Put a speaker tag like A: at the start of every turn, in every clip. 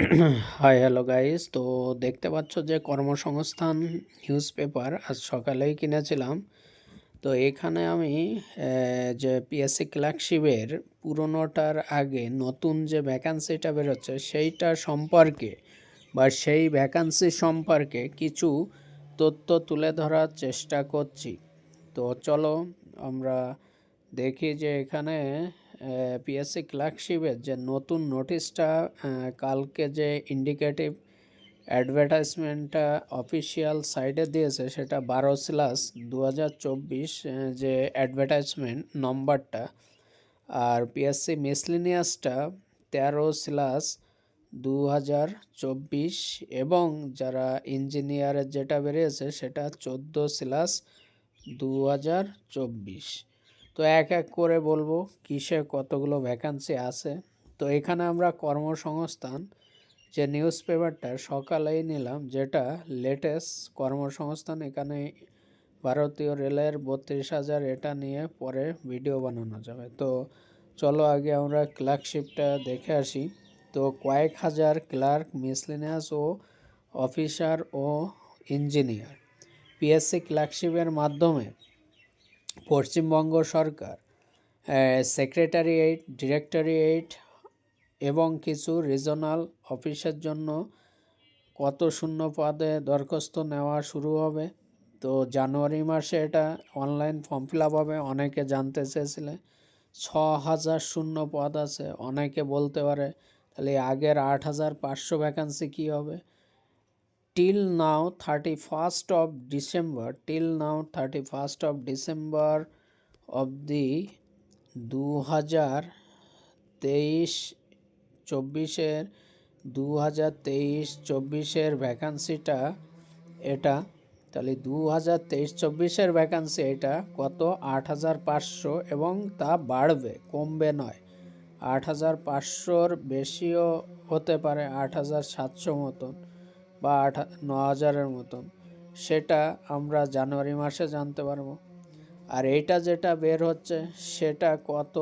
A: Hi hello guys তো দেখতে পাচ্ছ যে কর্মসংস্থান নিউজ পেপার আজ সকালেই কিনেছিলাম। তো এখানে আমি যে পিএসসি ক্লার্কশিপের পুরনোটার আগে নতুন যে ভ্যাকান্সিটা বেরোচ্ছে, সেইটা সম্পর্কে বা সেই ভ্যাকান্সি সম্পর্কে কিছু তথ্য তুলে ধরার চেষ্টা করছি। তো চলো আমরা দেখি যে এখানে পিএসসি ক্লার্কশিপের যে নতুন নোটিশটা কালকে যে ইন্ডিকেটিভ অ্যাডভার্টাইজমেন্টটা অফিসিয়াল সাইটে দিয়েছে, সেটা বারো স্ল্যাশ দু যে অ্যাডভার্টাইজমেন্ট নম্বরটা আর পিএসসি মিসলিনিয়াসটা তেরো স্ল্যাশ দু এবং যারা ইঞ্জিনিয়ারের যেটা বেরিয়েছে, সেটা চোদ্দ স্ল্যাশ দু হাজার চব্বিশ। তো এক এক করে বলব কিসে কতগুলো ভ্যাকান্সি আছে। তো এখানে আমরা কর্মসংস্থান যে নিউজ পেপারটা সকালেই নিলাম, যেটা লেটেস্ট কর্মসংস্থান এখানে ভারতীয় রেলের বত্রিশ হাজার এটা নিয়ে পরে ভিডিও বানানো যাবে। তো চলো আগে আমরা ক্লার্কশিপটা দেখে আসি। তো কয়েক হাজার ক্লার্ক মিসলিনিয়াস ও অফিসার ও ইঞ্জিনিয়ার পিএসসি ক্লার্কশিপের মাধ্যমে পশ্চিমবঙ্গ সরকার সেক্রেটারিয়েট ডিরেক্টরিয়েট এবং কিছু রিজনাল অফিসের জন্য কত শূন্য পদে দরখাস্ত নেওয়া শুরু হবে? তো জানুয়ারি মাসে এটা অনলাইন ফর্ম ফিল আপ হবে, অনেকে জানতে চেয়েছিলেন ছ হাজার শূন্য পদ আছে, অনেকে বলতে পারে তাহলে আগের আট হাজার পাঁচশো ভ্যাকান্সি কী হবে? Till now thirty of December till now thirty first of December of the দু হাজার তেইশ চব্বিশের দু হাজার তেইশ চব্বিশের ভ্যাকান্সিটা এটা। তাহলে দু হাজার তেইশ চব্বিশের ভ্যাকান্সি এটা কত? আট হাজার পাঁচশো এবং তা বাড়বে, কমবে নয়। আট হাজার পাঁচশোর বেশিও হতে পারে, আট হাজার সাতশো মতন। বা আট, ন হাজারের মতন। সেটা আমরা জানুয়ারি মাসে জানতে পারব। আর এইটা যেটা বের হচ্ছে, সেটা কত?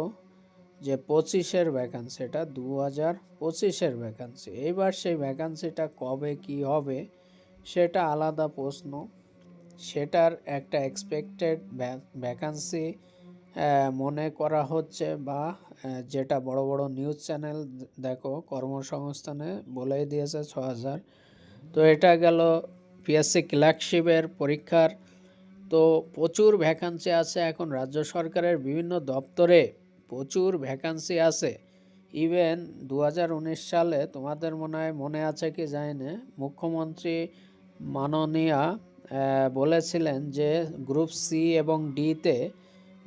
A: যে পঁচিশের ভ্যাকান্সি এটা দু হাজার পঁচিশের ভ্যাকান্সি এইবার সেই ভ্যাকান্সিটা কবে কি হবে, সেটা আলাদা প্রশ্ন। সেটার একটা এক্সপেক্টেড ভ্যাকান্সি মনে করা হচ্ছে বা যেটা বড় বড় নিউজ চ্যানেল দেখো, কর্মসংস্থানে বলেই দিয়েছে ছ হাজার। তো এটা গেল পিএসসি ক্লার্কশিপের পরীক্ষার। তো প্রচুর ভ্যাকান্সি আছে এখন রাজ্য সরকারের বিভিন্ন দপ্তরে। প্রচুর ভ্যাকান্সি আছে। ইভেন দু হাজার উনিশ সালে তোমাদের মনে হয় মনে আছে কি জানি না মুখ্যমন্ত্রী মাননীয়া বলেছিলেন যে গ্রুপ সি এবং ডিতে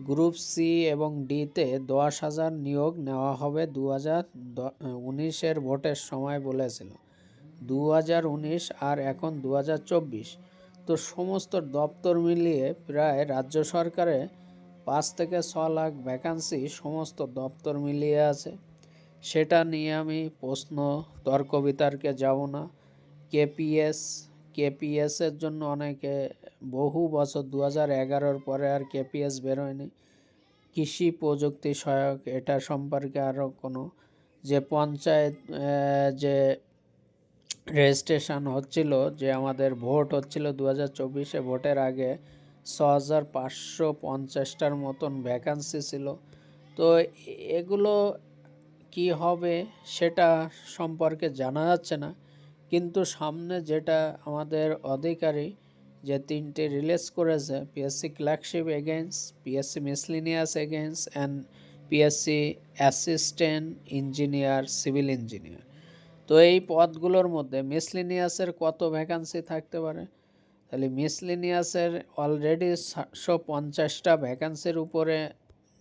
A: গ্রুপ সি এবং ডিতে দশ হাজার নিয়োগ নেওয়া হবে দু হাজার উনিশের ভোটের সময় বলেছিল। দু হাজার উনিশ আর এখন দু হাজার চব্বিশ। তো সমস্ত দপ্তর মিলিয়ে প্রায় রাজ্য সরকারে পাঁচ থেকে ছ লাখ ভ্যাকান্সি সমস্ত দপ্তর মিলিয়ে আছে। সেটা নিয়ে আমি প্রশ্ন, তর্ক বিতর্কে যাব না। কেপিএস কেপিএসের জন্য অনেকে বহু বছর দু হাজার এগারোর পরে আর কেপিএস বেরোয়নি। কৃষি প্রযুক্তি সহায়ক এটা সম্পর্কে আরও কোনো, যে পঞ্চায়েত যে রেজিস্ট্রেশন হচ্ছিল যে আমাদের ভোট হচ্ছিল দু হাজার চব্বিশে, ভোটের আগে ছ হাজার পাঁচশো পঞ্চাশটার মতন ভ্যাকান্সি ছিল। তো এগুলো কি হবে সেটা সম্পর্কে জানা যাচ্ছে না, কিন্তু সামনে যেটা আমাদের অধিকারী যে তিনটে রিলিজ করেছে PSC clerkship against PSC miscellaneous against and PSC assistant engineer civil engineer তো এই পদগুলোর মধ্যে মিসলিনিয়াসের কত ভ্যাকান্সি থাকতে পারে? তাহলে মিসলিনিয়াসের অলরেডি সাতশো পঞ্চাশটা ভ্যাকান্সির উপরে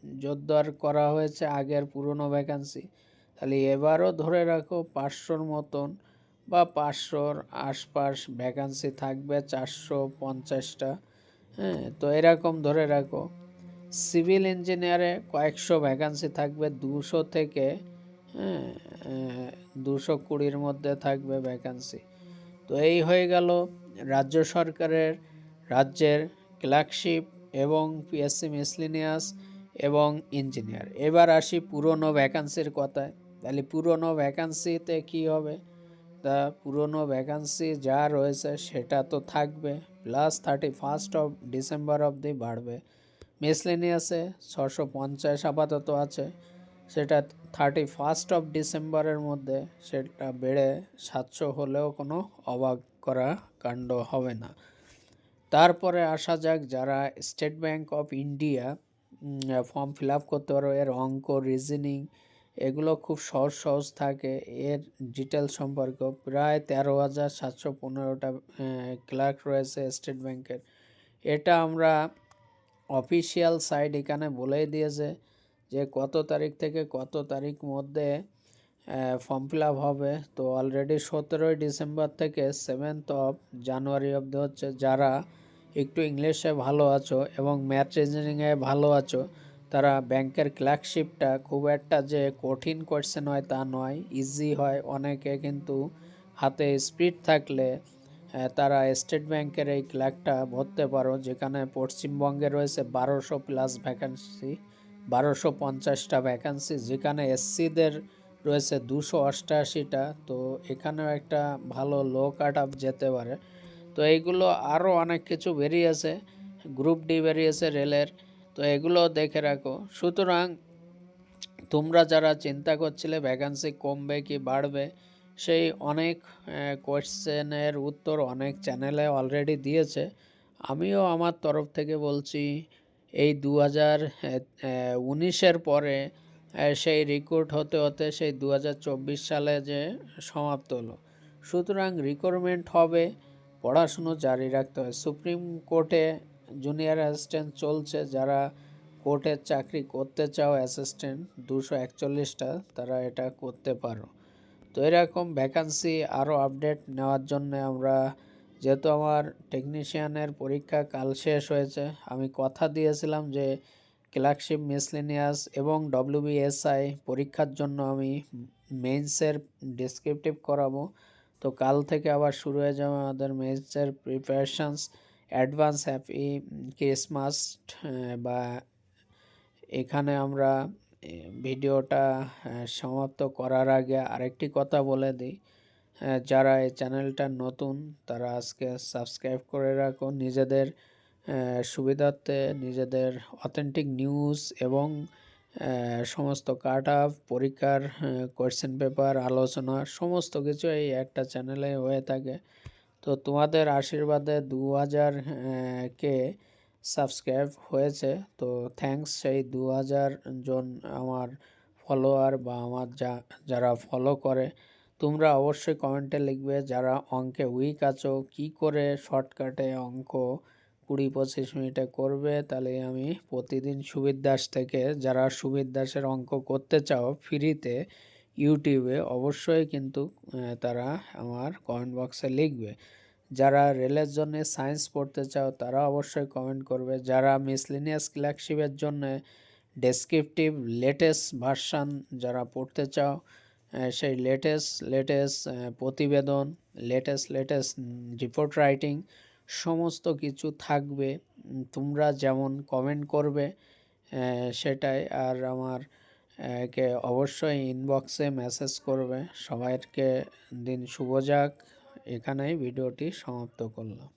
A: জোরদার করা হয়েছে আগের পুরনো ভ্যাকান্সি তাহলে এবারও ধরে রাখো পাঁচশোর মতন বা পাঁচশোর আশপাশ ভ্যাকান্সি থাকবে চারশো পঞ্চাশটা। হ্যাঁ তো এরকম ধরে রাখো। সিভিল ইঞ্জিনিয়ারে কয়েকশো ভ্যাকান্সি থাকবে, দুশো থেকে হ্যাঁ দুশো কুড়ির মধ্যে থাকবে ভ্যাকান্সি তো এই হয়ে গেল রাজ্য সরকারের, রাজ্যের ক্লার্কশিপ এবং পিএসসি মিসলিনিয়াস এবং ইঞ্জিনিয়ার এবার আসি পুরনো ভ্যাকান্সির কথায়। তাহলে পুরনো ভ্যাকান্সিতে কি হবে? তা পুরনো ভ্যাকান্সি যা রয়েছে সেটা তো থাকবে plus thirty first of December অবধি বাড়বে। মিসলেনিয়াসে ছশো পঞ্চাশ আপাতত আছে। সেটা থার্টি ফার্স্ট অফ ডিসেম্বরের মধ্যে সেটা বেড়ে সাতশো হলেও কোনো অবাক করা কাণ্ড হবে না। তারপরে আসা যাক যারা State Bank of India form fill up করতে পারো এর অঙ্ক রিজনিং এগুলো খুব সহজ সহজ থাকে। এর ডিটেল সম্পর্ক প্রায় তেরো হাজার সাতশো পনেরোটা ক্লার্ক রয়েছে স্টেট ব্যাংকের এটা আমরা অফিসিয়াল সাইট এখানে বলেই দিয়েছে। যে কত তারিখ থেকে কত তারিখ মধ্যে ফর্ম ফিল আপ হবে, তো অলরেডি সতেরোই ডিসেম্বর থেকে সেভেন্থ অফ জানুয়ারি অবধি হচ্ছে যারা একটু ইংলিশে ভালো আছো এবং ম্যাথ রিজনিংয়ে ভালো আছো, তারা ব্যাংকের ক্লার্কশিপটা খুব একটা যে কঠিন কোয়েশ্চেন হয় তা নয় ইজি হয়। অনেকে কিন্তু হাতে স্পিড থাকলে তারা স্টেট ব্যাংকের এই ক্লার্কটা ভরতে পারো, যেখানে পশ্চিমবঙ্গে রয়েছে বারোশো প্লাস ভ্যাকান্সি বারোশো পঞ্চাশটা ভ্যাকান্সি যেখানে এসসিদের রয়েছে দুশো অষ্টাশিটা, তো এখানেও একটা ভালো লো কাট আপ যেতে পারে। তো এইগুলো আরও অনেক কিছু বেরিয়েছে গ্রুপ ডি বেরিয়েছে রেলের তো এগুলো দেখে রাখো। সুতরাং তোমরা যারা চিন্তা করছিলে ভ্যাকান্সি কমবে কি বাড়বে, সেই অনেক কোয়েশ্চেনের উত্তর অনেক চ্যানেলে অলরেডি দিয়েছে। আমিও আমার তরফ থেকে বলছি এই দু হাজার উনিশের পরে সেই রিক্রুট হতে হতে সেই দু হাজার চব্বিশ সালে যে সমাপ্ত হলো। সুতরাং রিক্রুটমেন্ট হবে, পড়াশুনো জারি রাখতে হয় সুপ্রিম কোর্টে জুনিয়র অ্যাসিস্ট্যান্ট চলছে, যারা কোর্টের চাকরি করতে চাও অ্যাসিস্ট্যান্ট দুশো একচল্লিশটা, তারা এটা করতে পারো। তো এরকম ভ্যাকান্সি আরও আপডেট নেওয়ার জন্য আমরা যেহেতু আমার টেকনিশিয়ানের পরীক্ষা কাল শেষ হয়েছে, আমি কথা দিয়েছিলাম যে ক্লার্কশিপ মিসলিনিয়াস এবং ডব্লিউবিএসআই পরীক্ষার জন্য আমি মেইনসের ডিসক্রিপটিভ করাবো। তো কাল থেকে আবার শুরু হয়ে যাবে আমাদের মেইনসের প্রিপারেশানস অ্যাডভান্স হ্যাপি ক্রিসমাস বা এখানে আমরা ভিডিওটা সমাপ্ত করার আগে আরেকটি কথা বলে দিই। যারা এই চ্যানেলটা নতুন, তারা আজকে সাবস্ক্রাইব করে রাখো। নিজেদের সুবিধার্থে নিজেদের অথেন্টিক নিউজ এবং সমস্ত কাট আপ পরীক্ষার কোয়েশ্চেন পেপার আলোচনা, সমস্ত কিছু এই একটা চ্যানেলে হয়ে থাকে। তো তোমাদের আশীর্বাদে দু হাজার কে সাবস্ক্রাইব হয়েছে, তো থ্যাংকস সেই দু হাজার জন আমার ফলোয়ার বা আমার যা, যারা ফলো করে। তোমরা অবশ্যই কমেন্টে লিখবে যারা অঙ্কে উইক আছো, কি করে শর্টকাটে অঙ্ক কুড়ি পঁচিশ মিনিটে করবে। তাহলে আমি প্রতিদিন সুবির দাস থেকে যারা সুবির দাসের অঙ্ক করতে চাও ফ্রিতে ইউটিউবে অবশ্যই কিন্তু তারা আমার কমেন্ট বক্সে লিখবে। যারা রেলের জন্য সায়েন্স পড়তে চাও, তারা অবশ্যই কমেন্ট করবে। যারা মিসলিনিয়াস ক্লার্কশিপের জন্য ডেসক্রিপটিভ লেটেস্ট ভার্সান যারা পড়তে চাও সেই লেটেস্ট লেটেস্ট প্রতিবেদন লেটেস্ট লেটেস্ট রিপোর্ট রাইটিং সমস্ত কিছু থাকবে। তোমরা যেমন কমেন্ট করবে সেটাই। আর আমার কে অবশ্যই ইনবক্সে মেসেজ করবে। সবাইকে দিন শুভ যাক। এখানেই ভিডিওটি সমাপ্ত করলাম।